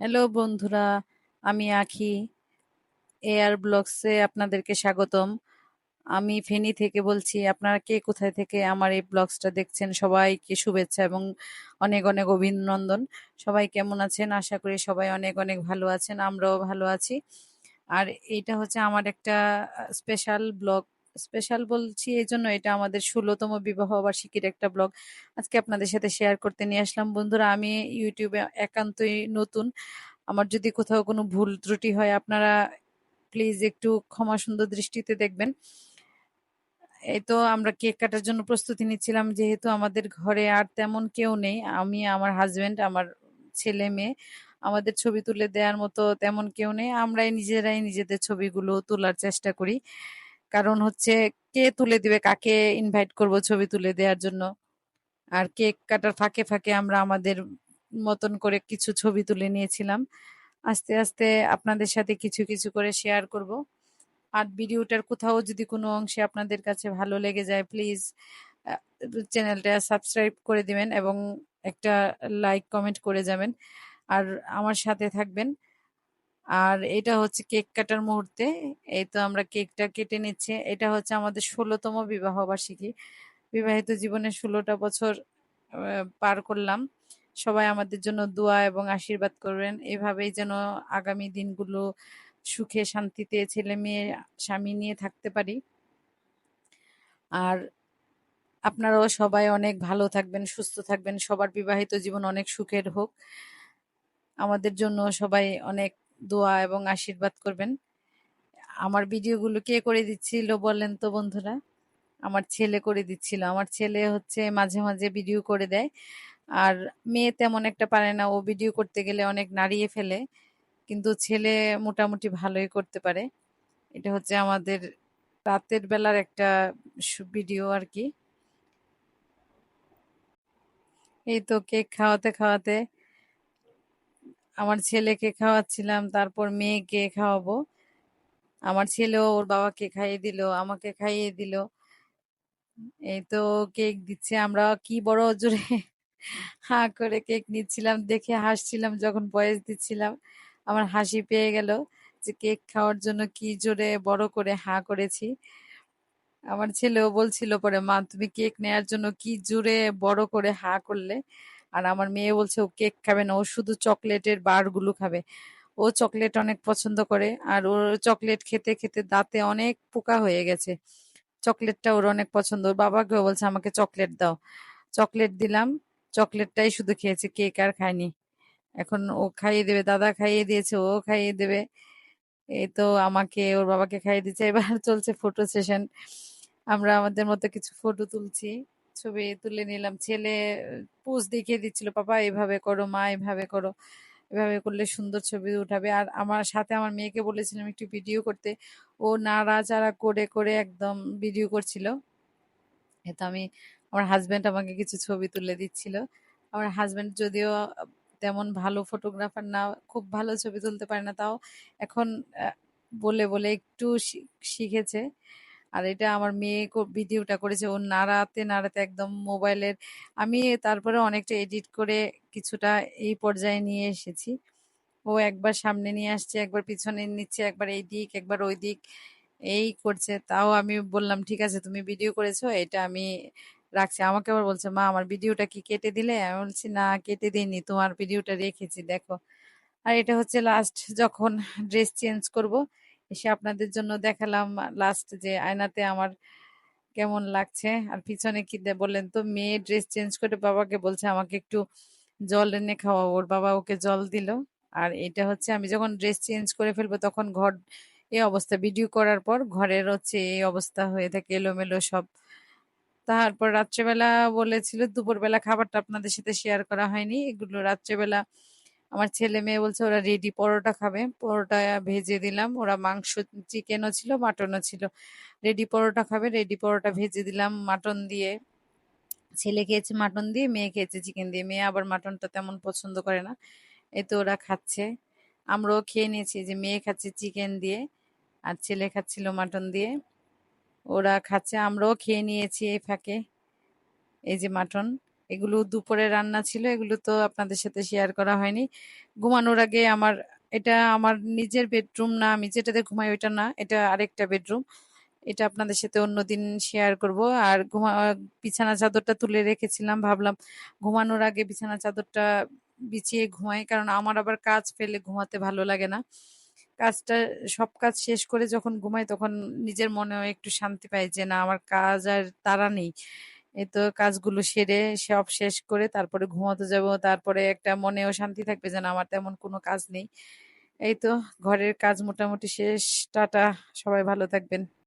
Hello বন্ধুরা, আমি আখি এয়ার ব্লগসে আপনাদেরকে স্বাগতম। আমি ফেনী থেকে বলছি, আপনারা কে কোথায় থেকে আমার এই ব্লগসটা দেখছেন? সবাইকে শুভেচ্ছা এবং অনেক অনেক অভিনন্দন। সবাই কেমন আছেন? আশা করি সবাই অনেক অনেক ভালো আছেন, আমরাও ভালো আছি। আর এইটা হচ্ছে আমার একটা স্পেশাল ব্লগ স্পেশাল বলছি এই জন্য এটা আমাদের ষোলোতম বিবাহ বার্ষিকীর একটা ব্লগ আজকে আপনাদের সাথে শেয়ার করতে নিয়ে আসলাম। বন্ধুরা, আমি ইউটিউবে একান্তই নতুন। আমার যদি কোথাও কোনো ভুল ত্রুটি হয়, আপনারা প্লিজ একটু ক্ষমা সুন্দর দৃষ্টিতে দেখবেন। এই তো আমরা কেক কাটার জন্য প্রস্তুতি নিচ্ছিলাম। যেহেতু আমাদের ঘরে আর তেমন কেউ নেই, আমি, আমার হাজবেন্ড আমার ছেলে মেয়ে, আমাদের ছবি তুলে দেওয়ার মতো তেমন কেউ নেই। আমরাই নিজেরাই নিজেদের ছবিগুলো তোলার চেষ্টা করি। কারণ হচ্ছে কে তুলে দিবে, কাকে ইনভাইট করব ছবি তুলে দেওয়ার জন্য? আর কেক কাটার ফাঁকে ফাঁকে আমরা আমাদের মতন করে কিছু ছবি তুলে নিয়েছিলাম। আস্তে আস্তে আপনাদের সাথে কিছু কিছু করে শেয়ার করব। আর ভিডিওটার কোথাও যদি কোনো অংশে আপনাদের কাছে ভালো লেগে যায় প্লিজ চ্যানেলটা সাবস্ক্রাইব করে দিবেন এবং একটা লাইক কমেন্ট করে যাবেন। আর আমার সাথে থাকবেন। আর এটা হচ্ছে কেক কাটার মুহূর্তে। এই তো আমরা কেকটা কেটে নিচ্ছে। এটা হচ্ছে আমাদের ষোলোতম বিবাহ বার্ষিকী বিবাহিত জীবনে ষোলোটা বছর পার করলাম। সবাই আমাদের জন্য দোয়া এবং আশীর্বাদ করবেন। এভাবেই যেন আগামী দিনগুলো সুখে, শান্তিতে ছেলে মেয়ে, স্বামী নিয়ে থাকতে পারি। আর আপনারাও সবাই অনেক ভালো থাকবেন, সুস্থ থাকবেন। সবার বিবাহিত জীবন অনেক সুখের হোক। আমাদের জন্য সবাই অনেক দোয়া এবং আশীর্বাদ করবেন। আমার ভিডিওগুলো কে করে দিচ্ছিল বলেন তো বন্ধুরা? আমার ছেলে করে দিচ্ছিল। আমার ছেলে হচ্ছে মাঝে মাঝে ভিডিও করে দেয়। আর মেয়ে তেমন একটা পারে না। ও ভিডিও করতে গেলে অনেক নাড়িয়ে ফেলে। কিন্তু ছেলে মোটামুটি ভালোই করতে পারে। এটা হচ্ছে আমাদের রাতের বেলার একটা ভিডিও আর কি। এই তো কেক খাওয়াতে খাওয়াতে আমার ছেলেকে খাওয়াচ্ছিলাম, তারপর মেয়েকে খাওয়াবো। আমার ছেলেও ওর বাবাকে খাইয়ে দিল, আমাকে খাইয়ে দিল। এই তো কেক দিচ্ছে, আমরা কি বড় জোরে হা করে কেক নিচ্ছিলাম, দেখে হাসছিলাম যখন বয়স দিচ্ছিলাম। আমার হাসি পেয়ে গেল যে কেক খাওয়ার জন্য কি জোরে বড় করে হা করেছি। আমার ছেলেও বলছিল পরে, মা, তুমি কেক নেয়ার জন্য কি জোরে বড় করে হা করলে? আর আমার মেয়ে বলছে, ও কেক খাবে না, ও শুধু চকলেটের বারগুলো খাবে। ও চকলেট অনেক পছন্দ করে, আর ওর চকলেট খেতে খেতে দাঁতে অনেক পোকা হয়ে গেছে। চকলেটটা ওর অনেক পছন্দ। ওর বাবাকেও বলছে, আমাকে চকলেট দাও। চকলেট দিলাম, চকলেটটাই শুধু খেয়েছে, কেক আর খায়নি। এখন ও খাইয়ে দেবে, দাদা খাইয়ে দিয়েছে, ও খাইয়ে দেবে। এই তো আমাকে, ওর বাবাকে খাইয়ে দিচ্ছে। এবার চলছে ফটো সেশন আমরা আমাদের মতো কিছু ফটো তুলছি। ছবি তুলে নিলাম। ছেলে পোজ দেখিয়ে দিচ্ছিল, পাপা, এভাবে করো, মা, এভাবে করো, এভাবে করলে সুন্দর ছবি উঠাবে। আর আমার সাথে আমার মেয়েকে বলেছিলাম একটু ভিডিও করতে। ও নাড়াচাড়া করে করে একদম ভিডিও করছিল। তো আমি, আমার হাজব্যান্ড আমাকে কিছু ছবি তুলে দিচ্ছিল। আমার হাজব্যান্ড যদিও তেমন ভালো ফটোগ্রাফার না, খুব ভালো ছবি তুলতে পারে না, তাও এখন বলে বলে একটু শিখেছে। আর এটা আমার মেয়ে ভিডিওটা করেছে। ও নাড়াতে নাড়াতে একদম মোবাইলের, আমি তারপরে অনেকটা এডিট করে কিছুটা এই পর্যায়ে নিয়ে এসেছি। ও একবার সামনে নিয়ে আসছে, একবার পিছনে নিচ্ছে, একবার এই দিক, একবার ওই দিক, এই করছে। তাও আমি বললাম, ঠিক আছে, তুমি ভিডিও করেছ, এটা আমি রাখছি। আমাকে আবার বলছে, মা, আমার ভিডিওটা কি কেটে দিলে? আমি বলছি, না, কেটে দিইনি, তোমার ভিডিওটা রেখেছি, দেখো। আর এটা হচ্ছে লাস্ট যখন ড্রেস চেঞ্জ করব এসে আপনাদের জন্য দেখালাম লাস্ট যে আয়নাতে আমার কেমন লাগছে। আর পিছনে কি বললেন তো, মেয়ে ড্রেস চেঞ্জ করে বাবাকে বলছে আমাকে একটু জল এনে খাওয়া ওর বাবা ওকে জল দিল। আর এটা হচ্ছে আমি যখন ড্রেস চেঞ্জ করে ফেলব তখন ঘর এই অবস্থা। ভিডিও করার পর ঘরের হচ্ছে এই অবস্থা হয়ে থাকে, এলোমেলো সব। তারপর রাত্রেবেলা বলেছিল, দুপুরবেলা খাবারটা আপনাদের সাথে শেয়ার করা হয়নি। এগুলো রাত্রেবেলা আমার ছেলে মেয়ে বলছে, ওরা রেডি পরোটা খাবে। পরোটা ভেজে দিলাম। ওরা মাংস চিকেনও ছিল মাটনও ছিল। রেডি পরোটা খাবে রেডি পরোটা ভেজে দিলাম মাটন দিয়ে। ছেলে খেয়েছে মাটন দিয়ে, মেয়ে খেয়েছে চিকেন দিয়ে। মেয়ে আবার মাটনটা তেমন পছন্দ করে না। এতে ওরা খাচ্ছে। আমরাও খেয়ে নিয়েছি, যে মেয়ে খাচ্ছে চিকেন দিয়ে আর ছেলে খাচ্ছিল মাটন দিয়ে। ওরা খাচ্ছে, আমরাও খেয়ে নিয়েছি এই ফাঁকে। এই যে মাটন এগুলো দুপুরে রান্না ছিল, এগুলো তো আপনাদের সাথে শেয়ার করা হয়নি। ঘুমানোর আগে আমার, এটা আমার নিজের বেডরুম না, আমি যেটাতে ঘুমাই ওইটা না, এটা আরেকটা বেডরুম এটা আপনাদের সাথে অন্যদিন শেয়ার করব। আর ঘুমা, বিছানা চাদরটা তুলে রেখেছিলাম, ভাবলাম ঘুমানোর আগে বিছানা চাদরটা বিছিয়ে ঘুমাই, কারণ আমার আবার কাজ ফেলে ঘুমাতে ভালো লাগে না। কাজটা, সব কাজ শেষ করে যখন ঘুমাই তখন নিজের মনেও একটু শান্তি পাই যে না, আমার কাজ আর তারা নেই। এই তো কাজগুলো সেরে সব শেষ করে তারপরে ঘুমাতে যাব, তারপরে একটা মনেও শান্তি থাকবে যেন আমার তেমন কোনো কাজ নেই। এই তো ঘরের কাজ মোটামুটি শেষ, টাটা, সবাই ভালো থাকবেন।